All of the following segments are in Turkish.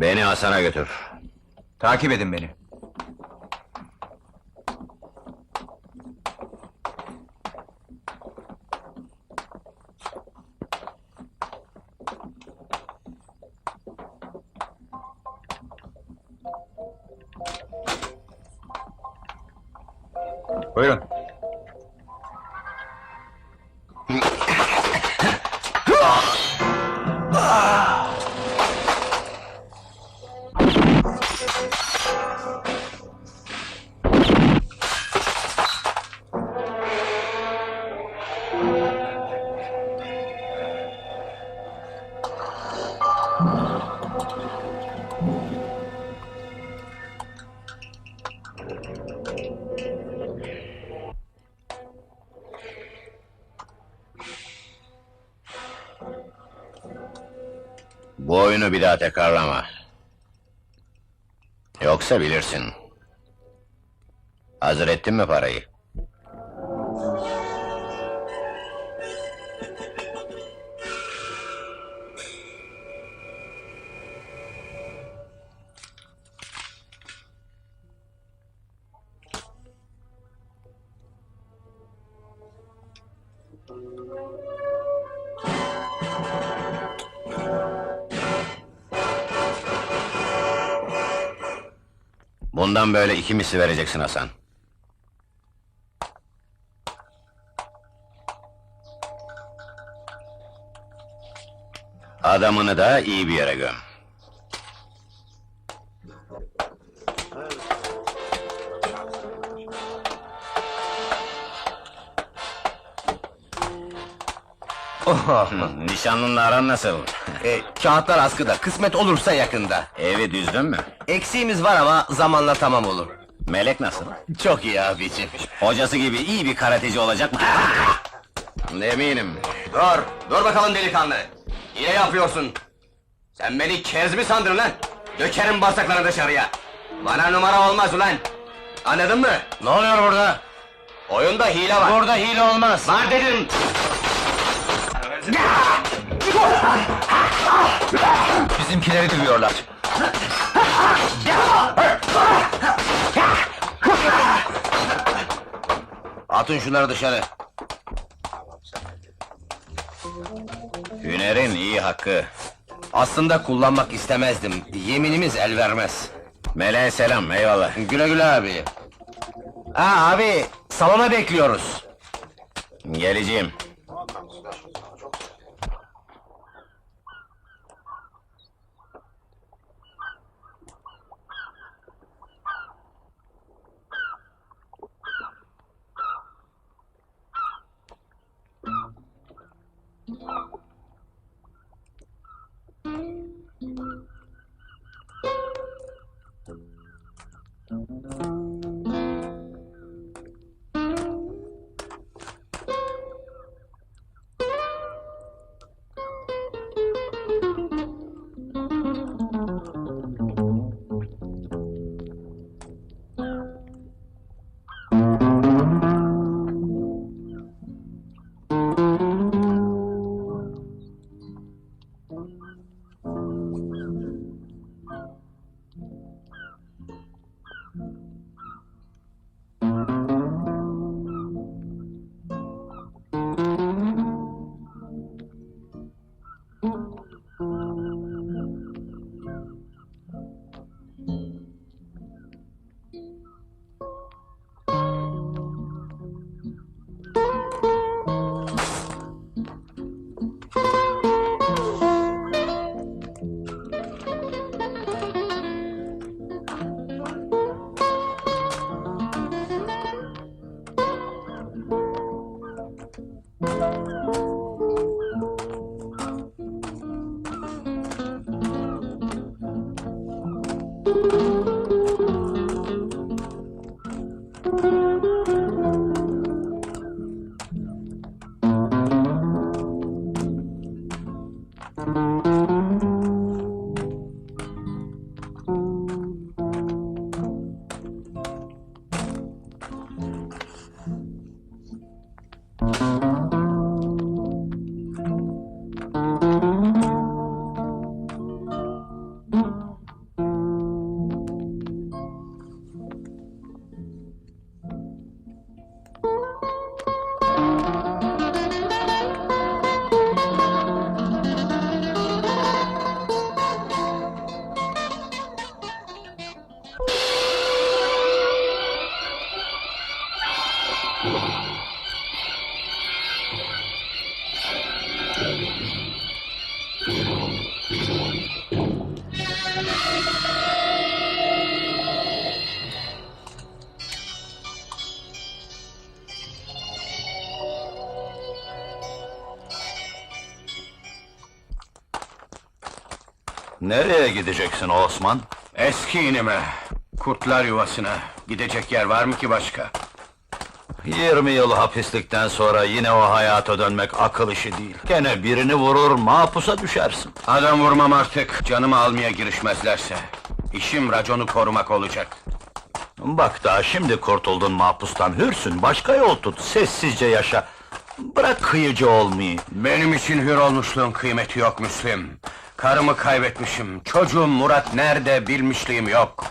Beni Hasan'a götür. Takip edin beni. Buyurun. Bu oyunu bir daha tekrarlama. Yoksa bilirsin. Hazır ettin mi parayı? Bundan böyle iki misli vereceksin Hasan. Adamını da iyi bir yere göm. Nişanlınla aran nasıl? E, kağıtlar askıda, kısmet olursa yakında. Evi düzdün mü? Eksiğimiz var ama zamanla tamam olur. Melek nasıl? Çok iyi abicim. Hocası gibi iyi bir karateci olacak mı? Eminim. Dur, dur bakalım delikanlı. Yine yapıyorsun. Sen beni kez mi sandın lan? Dökerim bağırsaklarını dışarıya. Bana numara olmaz ulan. Anladın mı? Ne oluyor burada? Oyunda hile var. Burada hile olmaz. Var dedim. Bizimkileri dövüyorlar. Atın şunları dışarı. Hünerin iyi hakkı. Aslında kullanmak istemezdim. Yeminimiz el vermez. Meleğe selam, eyvallah. Güle güle abi. Ha abi, salona bekliyoruz. Geleceğim. Nereye gideceksin Osman? Eski inime, kurtlar yuvasına. Gidecek yer var mı ki başka? 20 yıl hapislikten sonra yine o hayata dönmek akıl işi değil. Gene birini vurur, mahpusa düşersin. Adam vurmam artık, canımı almaya girişmezlerse. İşim raconu korumak olacak. Bak daha şimdi kurtuldun mahpustan, hürsün, başka yol tut, sessizce yaşa. Bırak kıyıcı olmayı. Benim için hür olmuşluğun kıymeti yok Müslim. Karımı kaybetmişim, çocuğum Murat nerede bilmişliğim yok.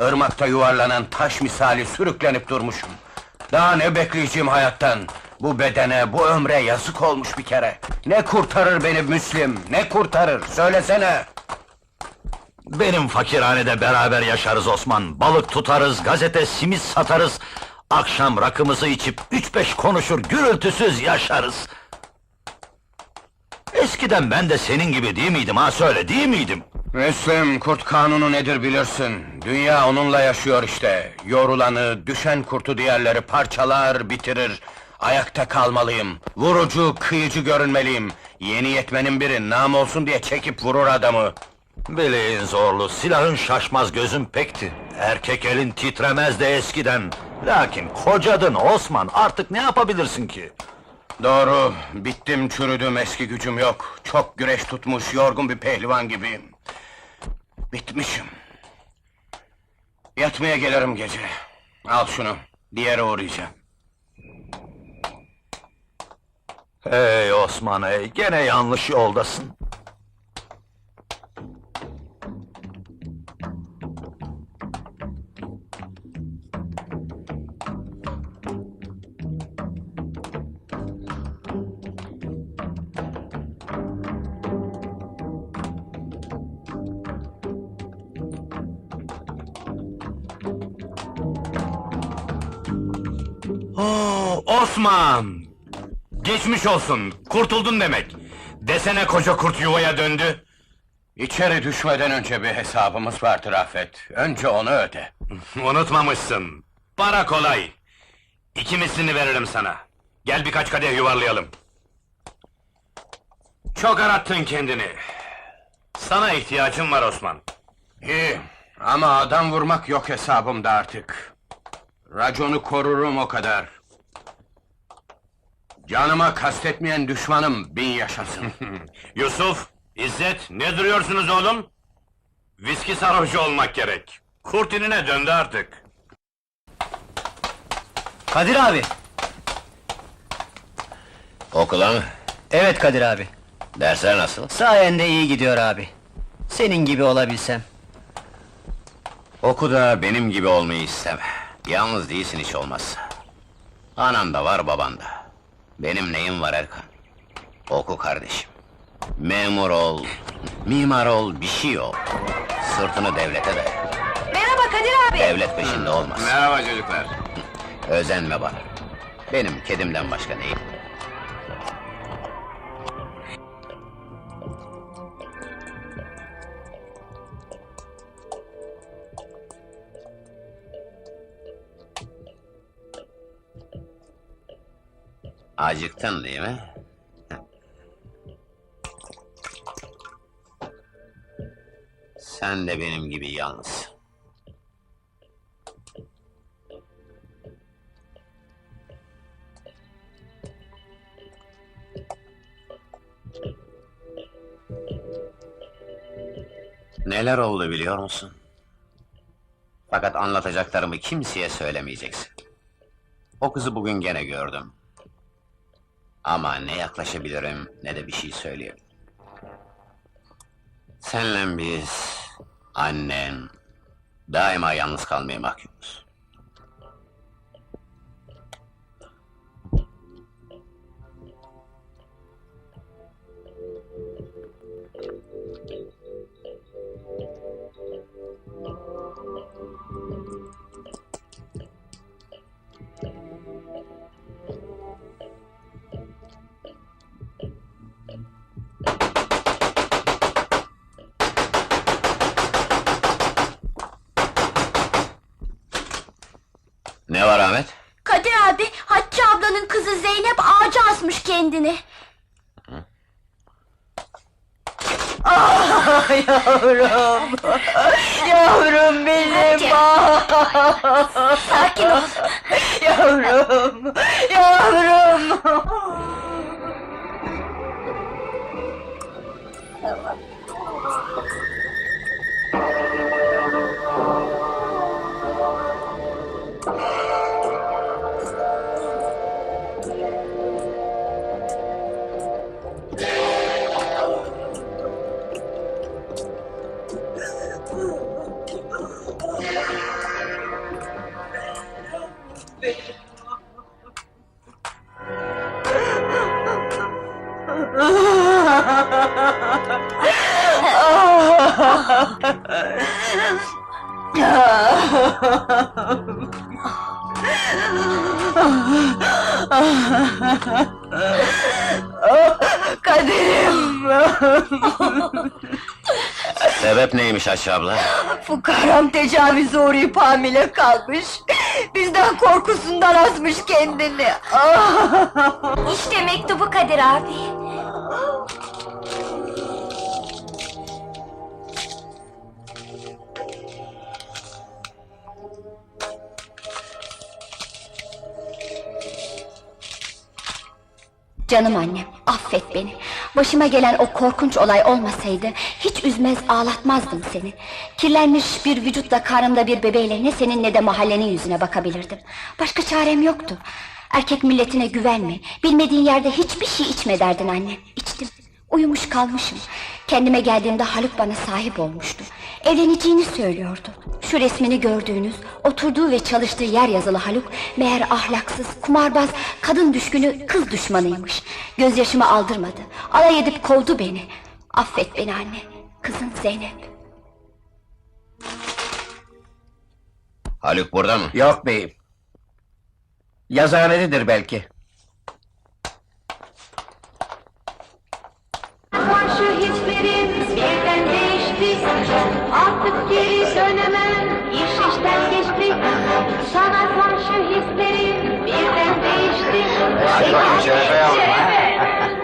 Irmakta yuvarlanan taş misali sürüklenip durmuşum. Daha ne bekleyeceğim hayattan? Bu bedene, bu ömre yazık olmuş bir kere. Ne kurtarır beni Müslim, ne kurtarır? Söylesene! Benim fakirhanede beraber yaşarız Osman. Balık tutarız, gazete, simit satarız. Akşam rakımızı içip üç beş konuşur, gürültüsüz yaşarız. Eskiden ben de senin gibi değil miydim ha söyle, değil miydim? Müslim, kurt kanunu nedir bilirsin. Dünya onunla yaşıyor işte. Yorulanı, düşen kurtu diğerleri parçalar, bitirir. Ayakta kalmalıyım. Vurucu, kıyıcı görünmeliyim. Yeni yetmenin biri nam olsun diye çekip vurur adamı. Bileğin zorlu, silahın şaşmaz gözün pekti. Erkek elin titremez de eskiden. Lakin kocadın Osman, artık ne yapabilirsin ki? Doğru, bittim çürüdüm eski gücüm yok. Çok güreş tutmuş, yorgun bir pehlivan gibiyim. Bitmişim. Yatmaya gelirim gece. Al şunu, diğeri uğrayacağım. Ey Osman gene yanlış yoldasın. Osman! Geçmiş olsun, kurtuldun demek. Desene koca kurt yuvaya döndü. İçeri düşmeden önce bir hesabımız vardır Afet. Önce onu öde. Unutmamışsın. Para kolay. İki mislini veririm sana. Gel birkaç kadeh yuvarlayalım. Çok arattın kendini. Sana ihtiyacım var Osman. İyi, ama adam vurmak yok hesabımda artık. Raconu korurum o kadar. Canıma kastetmeyen düşmanım bin yaşasın. Yusuf, İzzet, ne duruyorsunuz oğlum? Viski sarhoşu olmak gerek. Kurt inine döndü artık. Kadir abi. Okula mı? Evet Kadir abi. Dersler nasıl? Sayende iyi gidiyor abi. Senin gibi olabilsem. Oku da benim gibi olmayı isteme. Yalnız değilsin hiç olmazsa. Anan da var, baban da. Benim neyim var Erkan? Oku kardeşim. Memur ol, mimar ol, bir şey ol. Sırtını devlete de. Merhaba Kadir abi. Devlet peşinde olmaz. Merhaba çocuklar. Özenme bana. Benim kedimden başka neyim? Acıktın değil mi? Sen de benim gibi yalnız. Neler oldu biliyor musun? Fakat anlatacaklarımı kimseye söylemeyeceksin. O kızı bugün gene gördüm. Ama ne yaklaşabilirim ne de bir şey söyleyebilirim. Senle biz, annen, daima yalnız kalmaya mahkumuz. Yavrum! Yavrum benim! Sakin ol. Yavrum! Yavrum! Kaderim! Sebep neymiş Ayşe abla? Fukaram tecavüze uğrayıp hamile kalmış. Bizden korkusundan asmış kendini. İşte mektubu Kadir abi. Canım annem, affet beni. Başıma gelen o korkunç olay olmasaydı... ...hiç üzmez ağlatmazdım seni. Kirlenmiş bir vücutla karnımda bir bebeğle... ...ne senin ne de mahallenin yüzüne bakabilirdim. Başka çarem yoktu. Erkek milletine güvenme. Bilmediğin yerde hiçbir şey içme derdin anne. İçtim. Uyumuş kalmışım. Kendime geldiğimde Haluk bana sahip olmuştu. Evleneceğini söylüyordu. Şu resmini gördüğünüz, oturduğu ve çalıştığı yer yazılı Haluk... ...meğer ahlaksız, kumarbaz, kadın düşkünü, kız düşmanıymış. Gözyaşımı aldırmadı. Alay edip kovdu beni. Affet beni anne. Kızın Zeynep. Haluk burada mı? Yok beyim. Yazıhanededir belki. 我你在这样